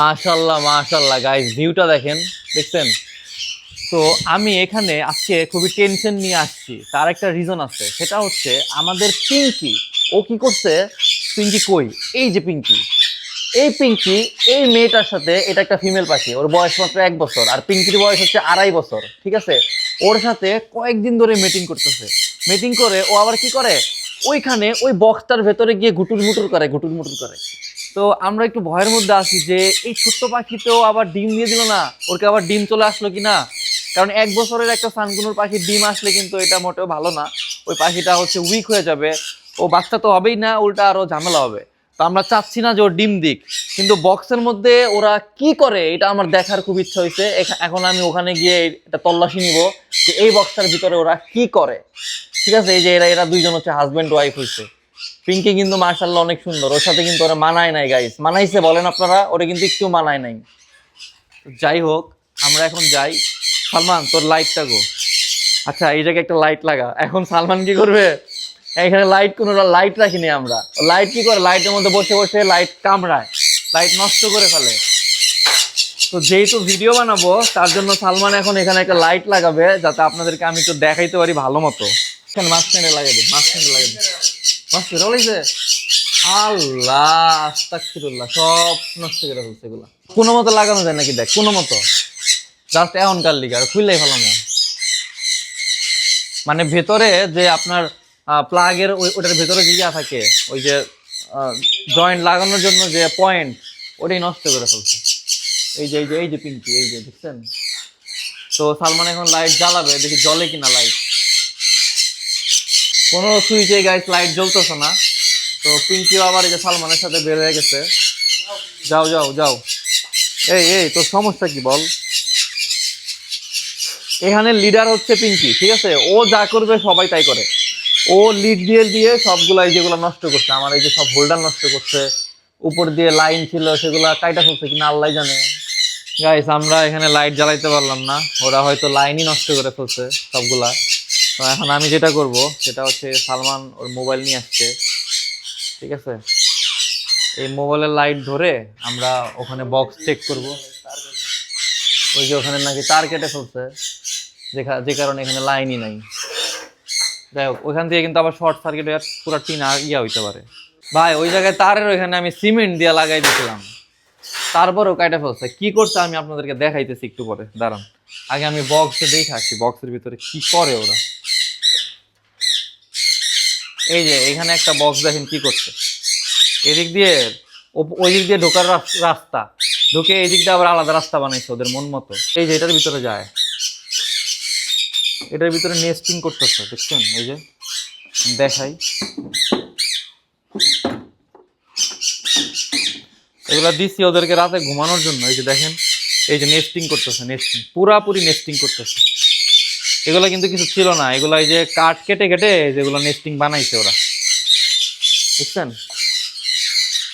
মাশাল্লাহ মাশাল্লাহ গাইস ভিউটা দেখেন, দেখছেন? তো আমি এখানে আজকে খুবই টেনশন নিয়ে আসছি। তার একটা রিজন আছে। সেটা হচ্ছে আমাদের পিঙ্কি ও কি করছে? পিঙ্কি কই? এই যে পিঙ্কি এই পিঙ্কি এই মেয়েটার সাথে এটা একটা ফিমেল পাখি। ওর বয়স মাত্র এক বছর। আর পিঙ্কির বয়স হচ্ছে আড়াই বছর। ঠিক আছে? ওর সাথে কয়েকদিন ধরে মিটিং করতেছে। মিটিং করে ও আবার কি করে? ওইখানে ওই বক্সটার ভেতরে গিয়ে গুটুর মুটুর করে, গুটুর মুটুর করে। তো আমরা একটু ভয়ের মধ্যে আছি যে এই ছোট্ট পাখিতেও আবার ডিম দিয়ে দিল না, ওরকে আবার ডিম চলে আসলো কি না? কারণ এক বছরের একটা সানগুনোর পাখির ডিম আসলে কিন্তু এটা মোটেও ভালো না, ওই পাখিটা হচ্ছে উইক হয়ে যাবে, ও বাচ্চা তো হবেই না, উল্টা আরও ঝামেলা হবে। তো আমরা চাচ্ছি না যে ওর ডিম দিক, কিন্তু বক্সের মধ্যে ওরা কি করে এটা আমার দেখার খুব ইচ্ছা হয়েছে এখন আমি ওখানে গিয়ে এটা তল্লাশি নিব যে এই বক্সটার ভিতরে ওরা কি করে। ঠিক আছে, এই যে এরা এরা দুইজন হচ্ছে হাজব্যান্ড ওয়াইফ হয়েছে পিঙ্কি কিন্তু মার্শাল্লাহ অনেক সুন্দর। ওর সাথে কিন্তু ওরা মানায় নাই গাইস মানাইছে বলেন আপনারা, ওরা কিন্তু একটু মানায় নাই। যাই হোক, আমরা এখন যাই। সালমান, তোর লাইটটা গো। আচ্ছা এই জায়গায় একটা লাইট লাগা। এখন সালমান কি করবে? এখানে লাইট কোনো লাইট রাখিনি আমরা। লাইট কি করে? লাইটের মধ্যে বসে বসে লাইট কামড়ায়। লাইট নষ্ট করে ফেলে। তো যেহেতু ভিডিও বানাবো, তার জন্য সালমান এখন এখানে একটা লাইট লাগাবে, যাতে আপনাদেরকে আমি একটু দেখাইতে পারি ভালো মতো। এখানে মাঝখানে লাগাই দিই, মাঝখানে লাগাই মাঝখানে রয়েছে আল্লাহ আস্তাকফিরুল্লাহ সব নষ্ট করে ফেলছে এগুলা। কোনো মতো লাগানো যায় নাকি দেখ, কোনো মতো। জাস্ট এখনকার লিগে, আর খুললেই না মানে ভেতরে যে আপনার প্লাগের ওই ওটার ভেতরে যে ইয়া থাকে, ওই যে জয়েন্ট লাগানোর জন্য যে পয়েন্ট ওটাই নষ্ট করে ফেলছে। এই যে এই যে এই যে পিঙ্কি এই যে, দেখছেন? তো সালমান এখন লাইট জ্বালাবে, দেখি জ্বলে কিনা লাইট কোনো সুইচে গাইস লাইট জ্বলতেছে না। তো পিঙ্কিও আবার এই যে সালমানের সাথে বের হয়ে গেছে। যাও যাও যাও। এই এই, তোর সমস্যা কি বল? এখানে লিডার হচ্ছে পিঙ্কি, ঠিক আছে? ও যা করবে সবাই তাই করে। ও লিড দিয়ে দিয়ে সবগুলাই যেগুলো নষ্ট করছে, আমার এই যে সব হোল্ডার নষ্ট করছে, উপর দিয়ে লাইন ছিল, সেগুলা কাইটা ফেলছে কিনা আল্লাহ জানে। গাইস আমরা এখানে লাইট জ্বালাইতে পারলাম না। ওরা হয়তো লাইনই নষ্ট করে ফেলছে সবগুলা। তো এখন আমি যেটা করব, সেটা হচ্ছে সালমান ওর মোবাইল নিয়ে আসছে। ঠিক আছে? এই মোবাইলের লাইট ধরে আমরা ওখানে বক্স চেক করব। ওই যে ওখানে নাকি তার কেটে ফেলছে। যে কারণে এখানে লাইনই নাই। যাই হোক ওইখান থেকে কিন্তু আবার শর্ট সার্কিট হয়ে পুরো টিন ইয়া হইতে পারে। ভাই, ওই জায়গায় তারের ওইখানে আমি সিমেন্ট দিয়ে লাগাই দিয়েছিলাম তারপরেও কাইটা ফেলছে। কি করছে আমি আপনাদেরকে দেখাইতেছি একটু পরে। দাঁড়ান। আগে আমি বক্সে দেখে আসি। বক্সের ভিতরে কি করে ওরা? এই যে, এখানে একটা বক্স দেখেন কি করছে। এদিক দিয়ে ওই দিক দিয়ে ঢোকার রাস্তা। ঢুকে এই দিক দিয়ে আবার আলাদা রাস্তা বানাইছে ওদের মন মতো। এই যে, এটার ভিতরে যায়। এটার ভিতরে নেস্টিং করতেছে, দেখছেন? এই যে, দেখাই। এগুলা দিচ্ছি ওদেরকে রাতে ঘুমানোর জন্য, এই যে দেখেন। এই যে নেস্টিং করতেছে নেস্টিং পুরাপুরি নেস্টিং করতেছে। এগুলা কিন্তু কিছু ছিল না। এগুলা এই যে কাঠ কেটে কেটে যেগুলো নেস্টিং বানাইছে ওরা। বুঝছেন?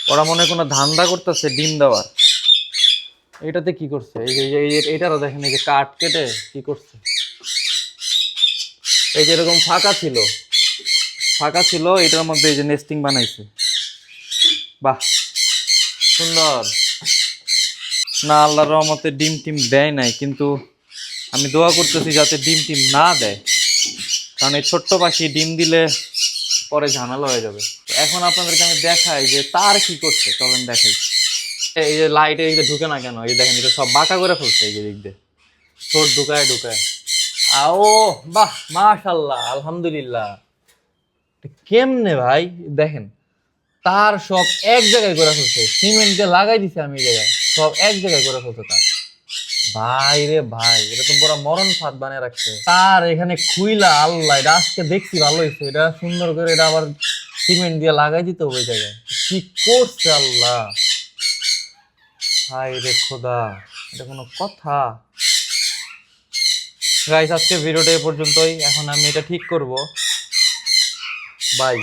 ওরা মনে কোনো ধান্দা করতেছে ডিম দেওয়ার। এটাতে কি করছে? এই যে- এটারও দেখেন, এই যে কাঠ কেটে কি করছে? এই যে এরকম ফাঁকা ছিল। ফাঁকা ছিল, এটার মধ্যে এই যে নেস্টিং বানাইছে। বাহ, সুন্দর। না, আল্লাহর রহমতে ডিম টিম দেয় নাই, কিন্তু আমি দোয়া করতেছি যাতে ডিম টিম না দেয়। কারণ এই ছোট্ট পাখি ডিম দিলে পরে ঝামেলা হয়ে যাবে। এখন আপনাদেরকে আমি দেখাই যে তার কি করছে। চলেন দেখাই। এই যে লাইট এই ঢুকে না কেন? এই দেখেন, এটা সব বাঁকা করে ফেলছে এই যে দিক দিয়ে। ঠোঁট ঢুকায় ঢুকায়। আও, বাহ মাশাল্লাহ আলহামদুলিল্লাহ। কেমনে ভাই? দেখেন, তার সব এক জায়গায় করে ফেলছে। সিমেন্ট লাগাই দিছে আমি এই জায়গায়, সব এক জায়গায় করে ফেলছে তার। ভাই রে ভাই এটা তো বড় মরণ ফাঁদ বানিয়ে রাখছে। তার এখানে খুইলা, আল্লাহ, এটা আজকে দেখছি ভালো হয়েছে। এটা সুন্দর করে এটা আবার সিমেন্ট দিয়ে লাগাই দিতে হবে জায়গায়। কি করছে আল্লাহ? হাই রে খোদা, এটা কোনো কথা। গাইস আজকে ভিডিওটা এ পর্যন্তই। এখন আমি এটা ঠিক করব। বাই